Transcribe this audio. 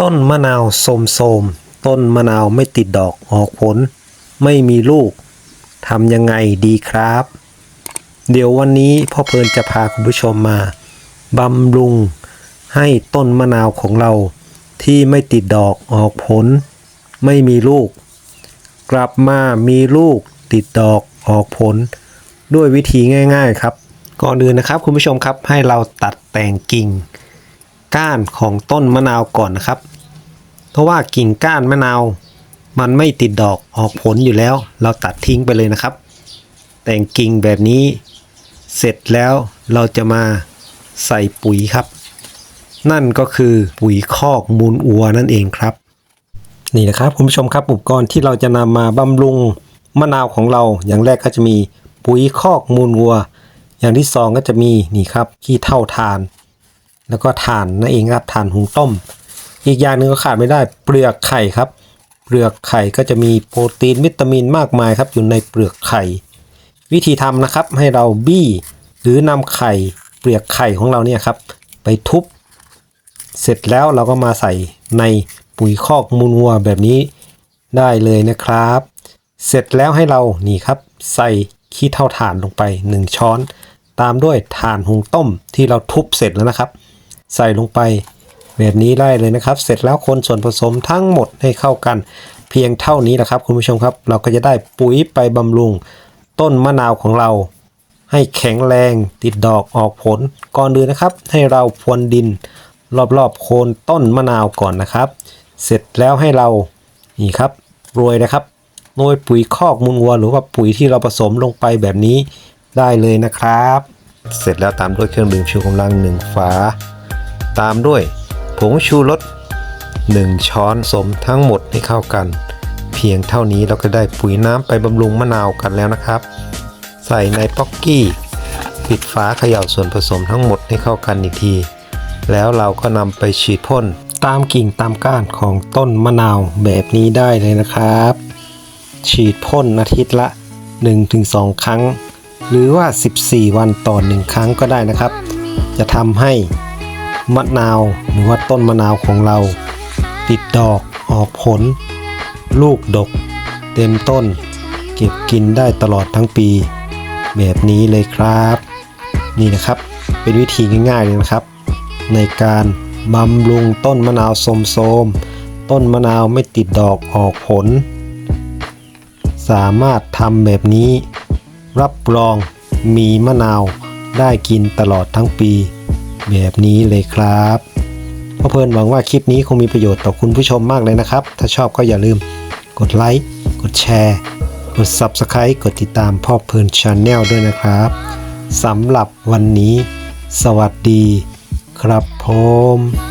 ต้นมะนาวโสมโสมต้นมะนาวไม่ติดดอกออกผล ไม่มีลูกทำยังไงดีครับ เดี๋ยววันนี้พ่อเพลินจะพาคุณผู้ชมมาบำรุงให้ต้นมะนาวของเราที่ไม่ติดดอกออกผล ไม่มีลูก กลับมามีลูกติดดอกออกผล ด้วยวิธีง่าย ๆ ครับ ก่อนอื่นนะครับคุณผู้ชมครับให้เราตัดแต่งกิ่ง ก้านของต้นมะนาวก่อนนะครับ เพราะว่ากิ่งก้านมะนาว มันไม่ติดดอกออกผลอยู่แล้ว เราตัดทิ้งไปเลยนะครับ แต่งกิ่งแบบนี้เสร็จแล้วเราจะมาใส่ปุ๋ยครับ นั่นก็คือปุ๋ยคอกมูลอัวนั่นเองครับ นี่นะครับคุณผู้ชมครับอุปกรณ์ที่เราจะนำมาบำรุงมะนาวของเราอย่างแรกก็จะมีปุ๋ยคอกมูลวัว อย่างที่สองก็จะมีนี่ครับขี้เท่าทาน แล้วก็ถ่านนั่นเองครับถ่านหุงต้ม อีกอย่างหนึ่งก็ขาดไม่ได้เปลือกไข่ครับ เปลือกไข่ก็จะมีโปรตีนวิตามินมากมายครับ อยู่ในเปลือกไข่ วิธีทำนะครับให้เราบี้หรือนำไข่เปลือกไข่ของเราเนี่ยครับ ไปทุบ เสร็จแล้วเราก็มาใส่ในปุ๋ยคอกมูลวัวแบบนี้ได้เลยนะครับ เสร็จแล้วให้เรานี่ครับ ใส่ขี้เท่าถ่านลงไป 1 ช้อน ตามด้วยถ่านหุงต้มที่เราทุบเสร็จแล้วนะครับ ใส่ลงไปแบบนี้ได้เลยนะครับ เสร็จแล้วคนส่วนผสมทั้งหมดให้เข้ากัน เพียงเท่านี้นะครับ คุณผู้ชมครับ เราก็จะได้ปุ๋ยไปบำรุง ต้นมะนาวของเรา ให้แข็งแรงติดดอกออกผลก่อนอื่นนะครับ ให้เราพรวนดิน รอบๆโคนต้นมะนาวก่อนนะครับ เสร็จแล้วให้เรานี่ครับโรยนะครับโรยปุ๋ยคอกมูลวัวหรือว่าปุ๋ยที่เราผสมลงไปแบบนี้ได้เลยนะครับ เสร็จแล้วตามด้วยเครื่องดื่มชูกำลังหนึ่งฝา ตามด้วย ผงชูรส1 ช้อนสมทั้งหมดให้เข้ากัน เพียงเท่านี้เราก็ได้ปุ๋ยน้ำไปบำรุงมะนาวกันแล้วนะครับ ใส่ในป๊อกกี้ ปิดฝาเขย่าส่วนผสมทั้งหมดให้เข้ากันอีกที แล้วเราก็นำไปฉีดพ่นตามกิ่งตามก้านของต้นมะนาวแบบนี้ได้เลยนะครับ ฉีดพ่นอาทิตย์ละ 1-2 ครั้ง หรือว่า 14 วันต่อ 1 ครั้งก็ได้นะครับ จะทำให้ มะนาวหรือว่าต้นมะนาวของเรา ติดดอกออกผล ลูกดก เต็มต้น เก็บกินได้ตลอดทั้งปี แบบนี้เลยครับ นี่นะครับเป็นวิธีง่ายๆเลยนะครับ ในการบำรุงต้นมะนาวโสมๆต้นมะนาวไม่ติดดอกออกผล สามารถทำแบบนี้ รับรองมีมะนาวได้กินตลอดทั้งปี แบบนี้เลยครับพ่อเพลินหวังว่าคลิปนี้คงมีประโยชน์ต่อคุณผู้ชมมากเลยนะครับ ถ้าชอบก็อย่าลืมกดไลค์กดแชร์กด Subscribe กดติดตามพ่อเพลินชาแนลด้วยนะครับสำหรับวันนี้ สวัสดีครับผม